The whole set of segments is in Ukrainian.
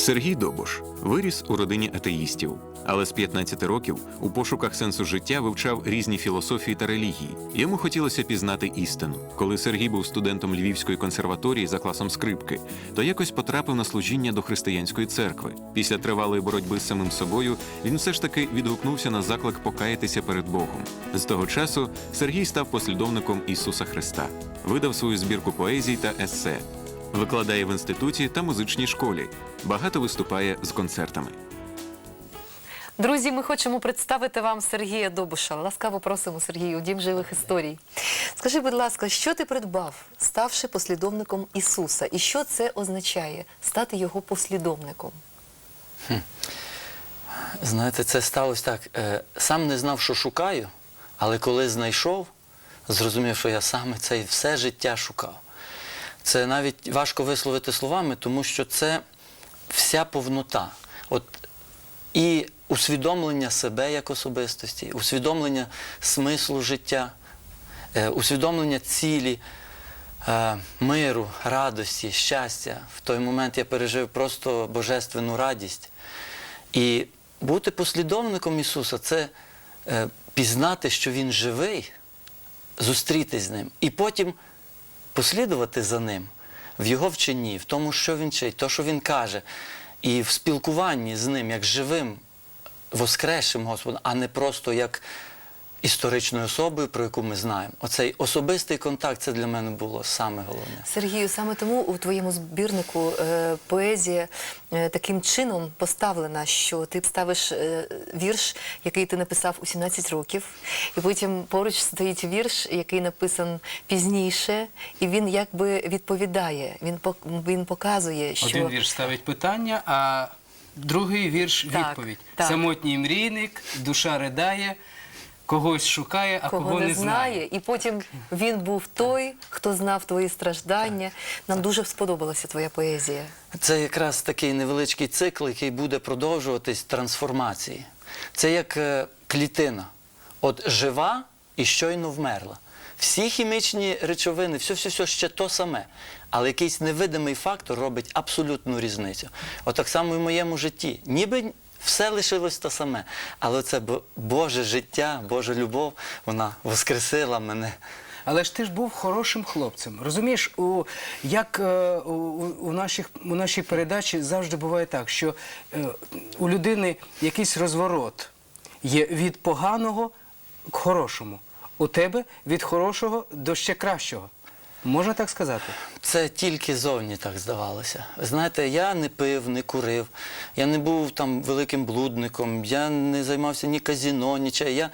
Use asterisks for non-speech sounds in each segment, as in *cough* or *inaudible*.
Сергій Добуш виріс у родині атеїстів, але з 15 років у пошуках сенсу життя вивчав різні філософії та релігії. Йому хотілося пізнати істину. Коли Сергій був студентом Львівської консерваторії за класом скрипки, то якось потрапив на служіння до християнської церкви. Після тривалої боротьби з самим собою він все ж таки відгукнувся на заклик покаятися перед Богом. З того часу Сергій став послідовником Ісуса Христа, видав свою збірку поезій та есе. Викладає в інституті та музичній школі. Багато виступає з концертами. Друзі, ми хочемо представити вам Сергія Добуша. Ласкаво просимо, Сергію, у дім живих історій. Скажи, будь ласка, що ти придбав, ставши послідовником Ісуса? І що це означає стати його послідовником? Знаєте, це сталося так. Е, Сам не знав, що шукаю, але коли знайшов, зрозумів, що я саме це і все життя шукав. Це навіть важко висловити словами, тому що це вся повнота. От і усвідомлення себе як особистості, усвідомлення смислу життя, е, усвідомлення цілі, е, миру, радості, щастя. В той момент я пережив просто божественну радість. І бути послідовником Ісуса це е, пізнати, що Він живий, зустрітись з ним, і потім послідувати за ним в Його вченні, в тому, що Він вчить, то, що Він каже, і в спілкуванні з ним як живим, воскресшим Господом, а не просто як історичною особою, про яку ми знаємо. Оцей особистий контакт це для мене було саме головне. Сергію, саме тому у твоєму збірнику е, поезія е, таким чином поставлена, що ти ставиш е, вірш, який ти написав у 17 років, і потім поруч стоїть вірш, який написан пізніше, і він якби відповідає. Він він показує, що Один вірш ставить питання, а другий вірш Так, відповідь. так. Самотній мрійник, душа ридає, когось шукає, а кого, не знає. І потім він був той, хто знав твої страждання. Нам дуже сподобалася твоя поезія. Це якраз такий невеличкий цикл, який буде продовжуватись трансформації. Це як е, клітина. От жива і щойно вмерла. Всі хімічні речовини, все, все, все ще то саме. Але якийсь невидимий фактор робить абсолютну різницю. От так само і в моєму житті. Ніби все лишилось те саме. Але це Боже життя, Божа любов, вона воскресила мене. Але ж ти ж був хорошим хлопцем. Розумієш, у, як е, у, у, наших, у нашій передачі завжди буває так, що е, у людини якийсь розворот є від поганого к хорошому. У тебе від хорошого до ще кращого. Можна так сказати? Це тільки зовні так здавалося. Знаєте, я не пив, не курив, я не був там великим блудником, я не займався ні казіно, нічого. Я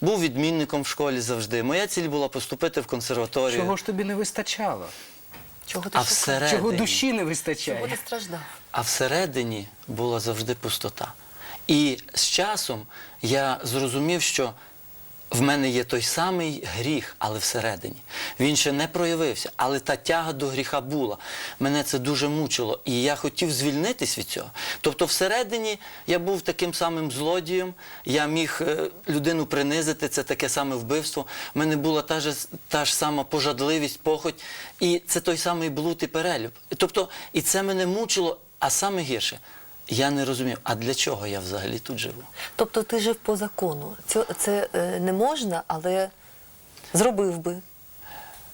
був відмінником в школі завжди. Моя ціль була поступити в консерваторію. Чого ж тобі не вистачало? Чого ти А всередині, Чого душі не Чого вистачає? ти страждав? а всередині була завжди пустота. І з часом я зрозумів, що в мене є той самий гріх, але всередині. Він ще не проявився, але та тяга до гріха була. Мене це дуже мучило, і я хотів звільнитись від цього. Тобто, всередині я був таким самим злодієм, я міг е, людину принизити, це таке саме вбивство. У мене була та ж, та ж сама пожадливість, похоть, і це той самий блуд і перелюб. Тобто, і це мене мучило, а саме гірше. Я не розумів, а для чого я взагалі тут живу? Тобто ти жив по закону. Це, це е, не можна, але зробив би.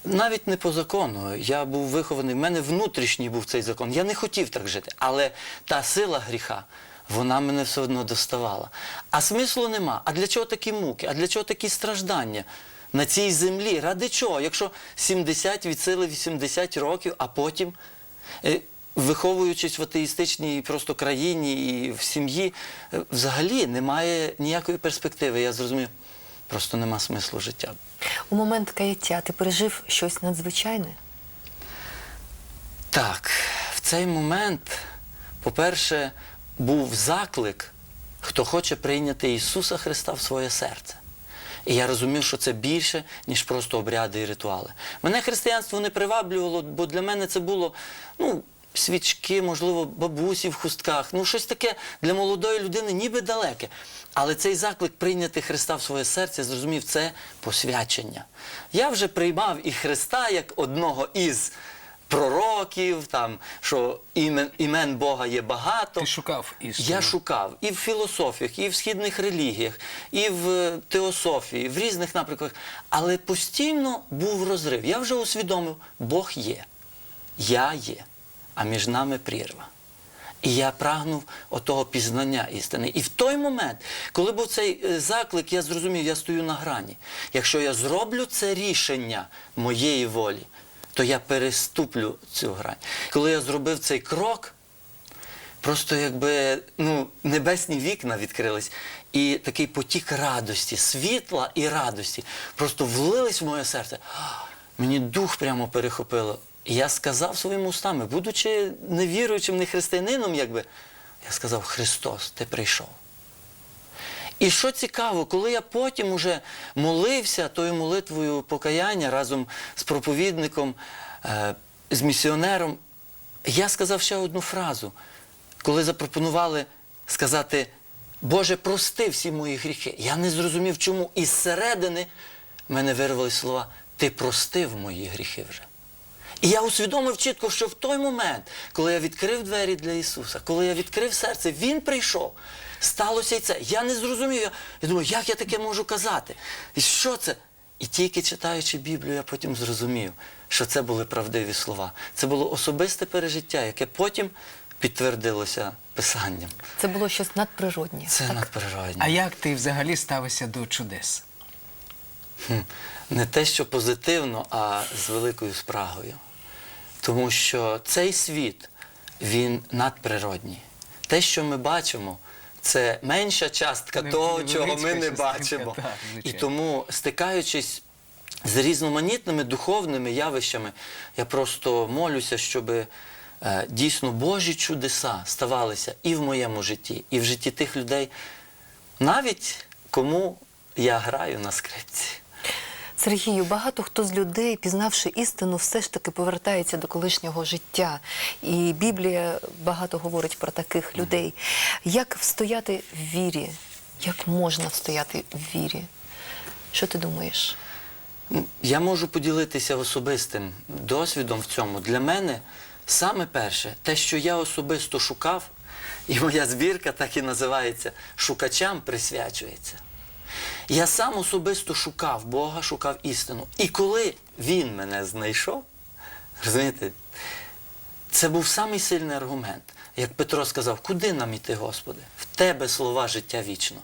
Навіть не по закону. Я був вихований, в мене внутрішній був цей закон. Я не хотів так жити. Але та сила гріха, вона мене все одно доставала. А смислу нема. А для чого такі муки? А для чого такі страждання? На цій землі, ради чого? Якщо 70 від сили 80 років, а потім, е, виховуючись в атеїстичній просто країні і в сім'ї, е, взагалі немає ніякої перспективи. Я зрозумів, просто нема смислу життя. У момент каяття ти пережив щось надзвичайне? Так, в цей момент, по-перше, був заклик, хто хоче прийняти Ісуса Христа в своє серце. І я розумів, що це більше, ніж просто обряди і ритуали. Мене християнство не приваблювало, бо для мене це було ну, свічки, можливо, бабусі в хустках. Ну, щось таке для молодої людини, ніби далеке. Але цей заклик прийняти Христа в своє серце, зрозумів, це посвячення. Я вже приймав і Христа як одного із пророків, там, що імен, імен Бога є багато. Ти шукав істину. Я шукав і в філософіях, і в східних релігіях, і в е, теософії, в різних напрямках. Але постійно був розрив. Я вже усвідомив, Бог є, я є, а між нами прірва. І я прагнув отого пізнання істини. І в той момент, коли був цей е, заклик, я зрозумів, я стою на грані. Якщо я зроблю це рішення моєї волі, то я переступлю цю грань. Коли я зробив цей крок, просто якби ну, небесні вікна відкрились, і такий потік радості, світла і радості просто влились в моє серце. Мені дух прямо перехопило. І я сказав своїми устами, будучи невіруючим, не християнином, якби, я сказав: Христос, ти прийшов. І що цікаво, коли я потім уже молився тою молитвою покаяння разом з проповідником, е, з місіонером, я сказав ще одну фразу, коли запропонували сказати, Боже, прости всі мої гріхи. Я не зрозумів, чому. І зсередини мене вирвались слова, ти простив мої гріхи вже. І я усвідомив чітко, що в той момент, коли я відкрив двері для Ісуса, коли я відкрив серце, Він прийшов. Сталося і це. Я не зрозумів. Я, я думаю, як я таке можу казати? І що це? І тільки читаючи Біблію, я потім зрозумів, що це були правдиві слова. Це було особисте пережиття, яке потім підтвердилося Писанням. Це було щось надприроднє. Це так? надприродне. А як ти взагалі ставишся до чудес? Хм. Не те, що позитивно, а з великою спрагою. Тому що цей світ, він надприродній. Те, що ми бачимо, це менша частка Не- того, невеличка чого ми не бачимо. так, І тому, стикаючись з різноманітними духовними явищами, я просто молюся, щоб е, дійсно Божі чудеса ставалися і в моєму житті, і в житті тих людей, навіть кому я граю на скрипці. Сергію, багато хто з людей, пізнавши істину, все ж таки повертається до колишнього життя. І Біблія багато говорить про таких людей. Як встояти в вірі? Як можна встояти в вірі? Що ти думаєш? Я можу поділитися особистим досвідом в цьому. Для мене саме перше, те, що я особисто шукав, і моя збірка так і називається Шукачам присвячується. Я сам особисто шукав Бога, шукав істину. І коли він мене знайшов, розумієте, це був самий сильний аргумент. Як Петро сказав, куди нам іти, Господи? В тебе слова життя вічно.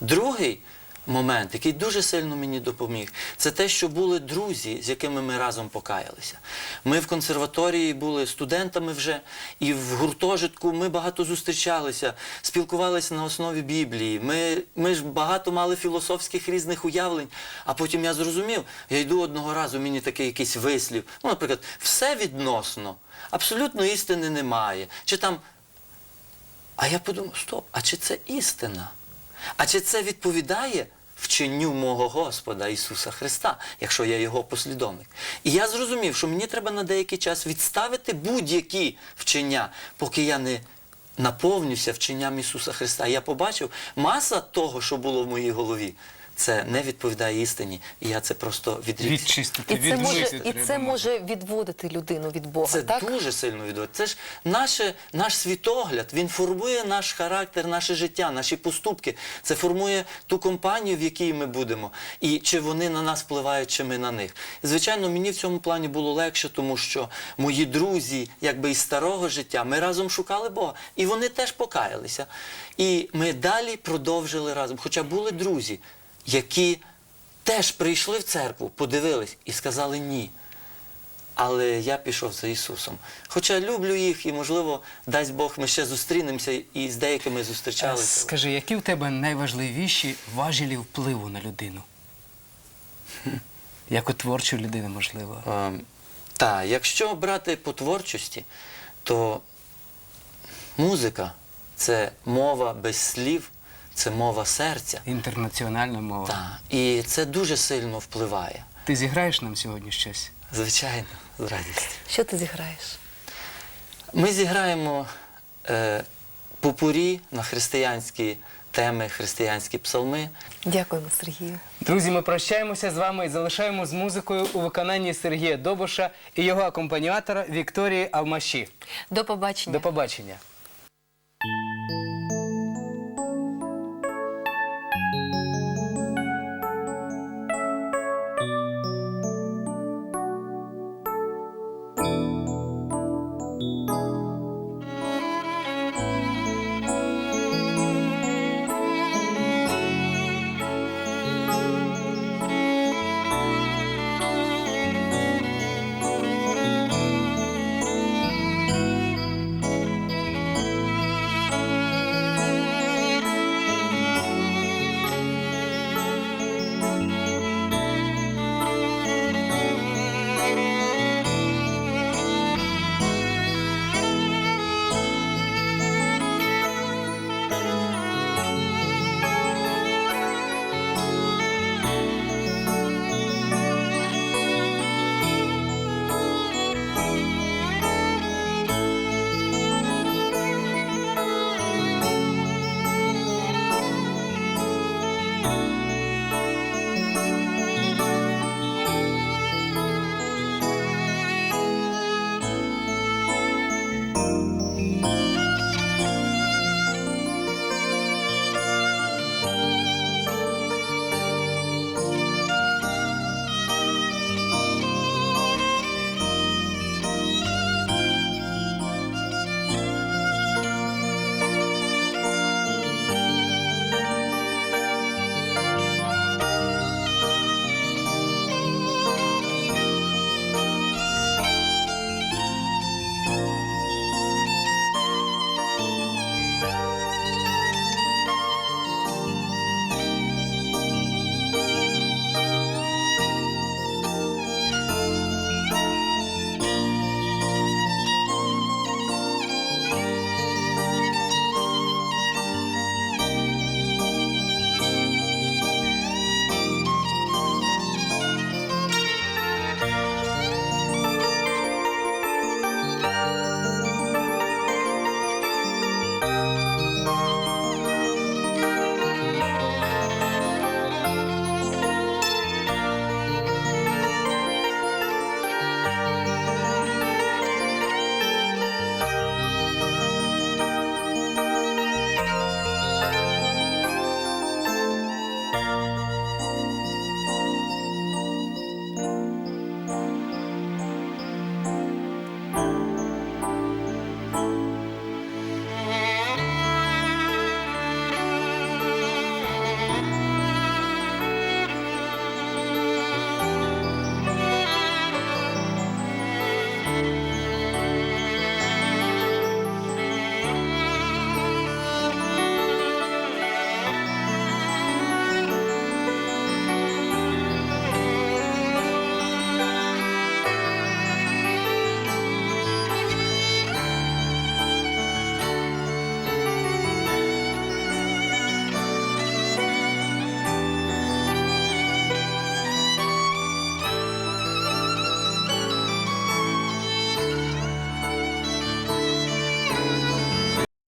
Другий момент, який дуже сильно мені допоміг, це те, що були друзі, з якими ми разом покаялися. Ми в консерваторії були студентами вже, і в гуртожитку ми багато зустрічалися, спілкувалися на основі Біблії. Ми, ми ж багато мали філософських різних уявлень. А потім я зрозумів, я йду одного разу, мені такий якийсь вислів. Ну, наприклад, все відносно, абсолютно істини немає. Чи там а я подумав, стоп, а чи це істина? А чи це відповідає вченню мого Господа Ісуса Христа, якщо я його послідовник? І я зрозумів, що мені треба на деякий час відставити будь-які вчення, поки я не наповнюся вченням Ісуса Христа. Я побачив, маса того, що було в моїй голові, це не відповідає істині. І я це просто відрікся. Відчистити, І це може, відмити і це може відводити людину від Бога, Це так? дуже сильно відводить. Це ж наше, наш світогляд, він формує наш характер, наше життя, наші поступки. Це формує ту компанію, в якій ми будемо. І чи вони на нас впливають, чи ми на них. Звичайно, мені в цьому плані було легше, тому що мої друзі, якби із старого життя, ми разом шукали Бога. І вони теж покаялися. І ми далі продовжили разом. Хоча були друзі, які теж прийшли в церкву, подивились і сказали ні. Але я пішов за Ісусом. Хоча люблю їх, і, можливо, дасть Бог, ми ще зустрінемося і з деякими зустрічалися. Скажи, які у тебе найважливіші важелі впливу на людину? *laughs* Як у творчої людини, можливо. Ем, Так, якщо брати по творчості, то музика це мова без слів, це мова серця. Інтернаціональна мова. Так, і це дуже сильно впливає. Ти зіграєш нам сьогодні щось? Звичайно, з радістю. Що ти зіграєш? Ми зіграємо е, попурі на християнські теми християнські псалми. Дякуємо, Сергію. Друзі, ми прощаємося з вами і залишаємо з музикою у виконанні Сергія Добуша і його акомпаніатора Вікторії Алмаші. До побачення. До побачення. Música